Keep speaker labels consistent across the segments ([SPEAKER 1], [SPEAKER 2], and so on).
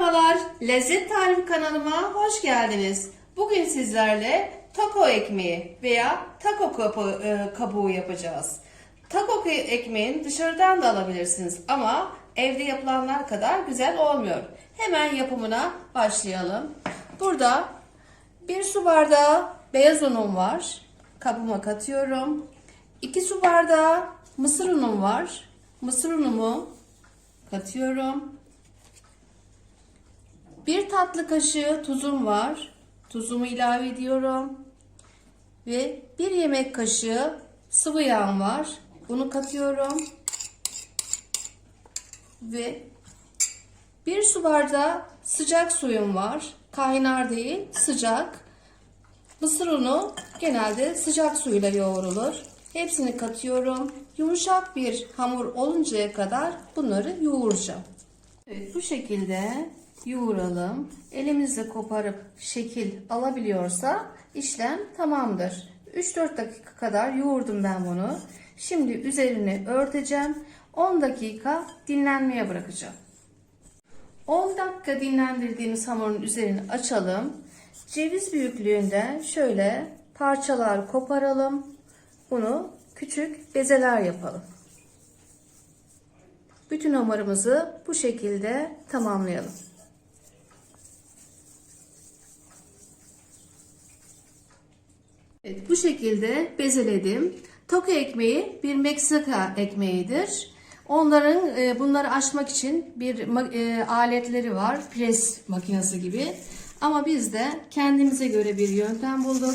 [SPEAKER 1] Merhabalar, Lezzet Tarifi kanalıma hoş geldiniz. Bugün sizlerle taco ekmeği veya taco e, kabuğu yapacağız. Taco ekmeğini dışarıdan da alabilirsiniz ama evde yapılanlar kadar güzel olmuyor. Hemen yapımına başlayalım. Burada bir su bardağı beyaz unum var. Kabıma katıyorum. 2 su bardağı mısır unum var. Mısır unumu katıyorum. Bir tatlı kaşığı tuzum var. Tuzumu ilave ediyorum. Ve bir yemek kaşığı sıvı yağım var. Bunu katıyorum. Ve bir su bardağı sıcak suyum var. Kaynar değil, sıcak. Mısır unu genelde sıcak suyla yoğrulur. Hepsini katıyorum. Yumuşak bir hamur oluncaya kadar bunları yoğuracağım. Evet, bu şekilde yoğuralım. Elimizle koparıp şekil alabiliyorsa işlem tamamdır. 3-4 dakika kadar yoğurdum ben bunu. Şimdi üzerini örteceğim. 10 dakika dinlenmeye bırakacağım. 10 dakika dinlendirdiğimiz hamurun üzerini açalım. Ceviz büyüklüğünde şöyle parçalar koparalım. Bunu küçük bezeler yapalım. Bütün hamurumuzu bu şekilde tamamlayalım. Evet, bu şekilde bezeledim. Toka ekmeği bir Meksika ekmeğidir. Onların e, bunları açmak için bir e, aletleri var. Pres makinesi gibi. Ama biz de kendimize göre bir yöntem bulduk.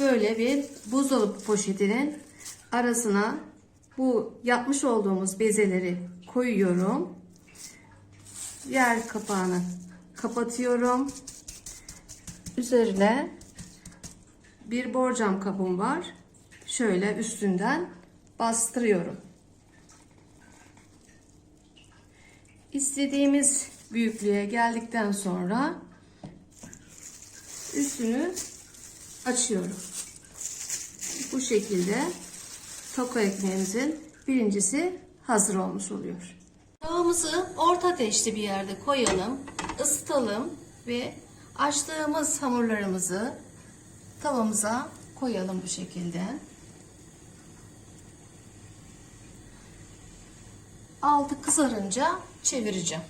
[SPEAKER 1] Böyle bir buzdolabı poşetinin arasına bu yapmış olduğumuz bezeleri koyuyorum. Yer kapağını kapatıyorum. Üzerine bir borcam kabım var. Şöyle üstünden bastırıyorum. İstediğimiz büyüklüğe geldikten sonra üstünü açıyorum. Bu şekilde taco ekmeğimizin birincisi hazır olmuş oluyor. Tavamızı orta ateşli bir yerde koyalım, ısıtalım ve açtığımız hamurlarımızı tavamıza koyalım bu şekilde. Altı kızarınca çevireceğim.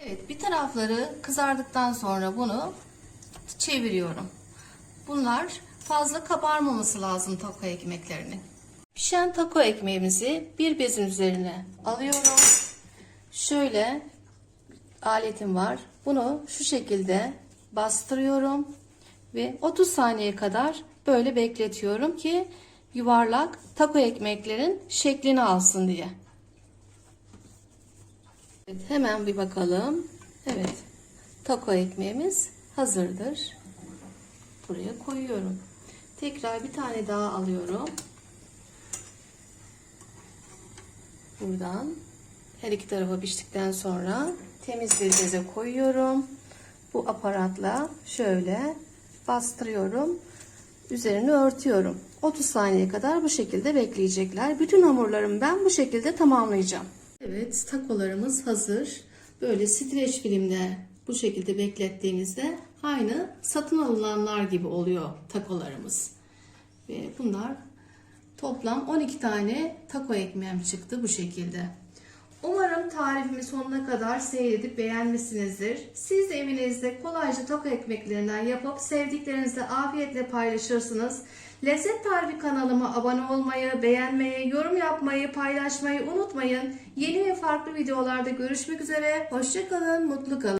[SPEAKER 1] Evet bir tarafları kızardıktan sonra bunu çeviriyorum. Bunlar fazla kabarmaması lazım taco ekmeklerinin. Pişen taco ekmeğimizi bir bezin üzerine alıyorum. Şöyle aletim var. Bunu şu şekilde bastırıyorum ve 30 saniye kadar böyle bekletiyorum ki yuvarlak taco ekmeklerin şeklini alsın diye. Evet, hemen bir bakalım. Evet. Taco ekmeğimiz hazırdır. Buraya koyuyorum. Tekrar bir tane daha alıyorum. Buradan her iki tarafa piştikten sonra temiz bir beze koyuyorum. Bu aparatla şöyle bastırıyorum. Üzerini örtüyorum. 30 saniye kadar bu şekilde bekleyecekler. Bütün hamurlarımı ben bu şekilde tamamlayacağım. Evet, takolarımız hazır. Böyle streç filmde bu şekilde beklettiğimizde aynı satın alınanlar gibi oluyor takolarımız. Ve bunlar toplam 12 tane taco ekmeğim çıktı bu şekilde. Umarım tarifimi sonuna kadar seyredip beğenmişsinizdir. Siz de evinizde kolayca taco ekmeklerinden yapıp sevdiklerinizle afiyetle paylaşırsınız. Lezzet Tarifi kanalıma abone olmayı, beğenmeyi, yorum yapmayı, paylaşmayı unutmayın. Yeni ve farklı videolarda görüşmek üzere. Hoşçakalın, mutlu kalın.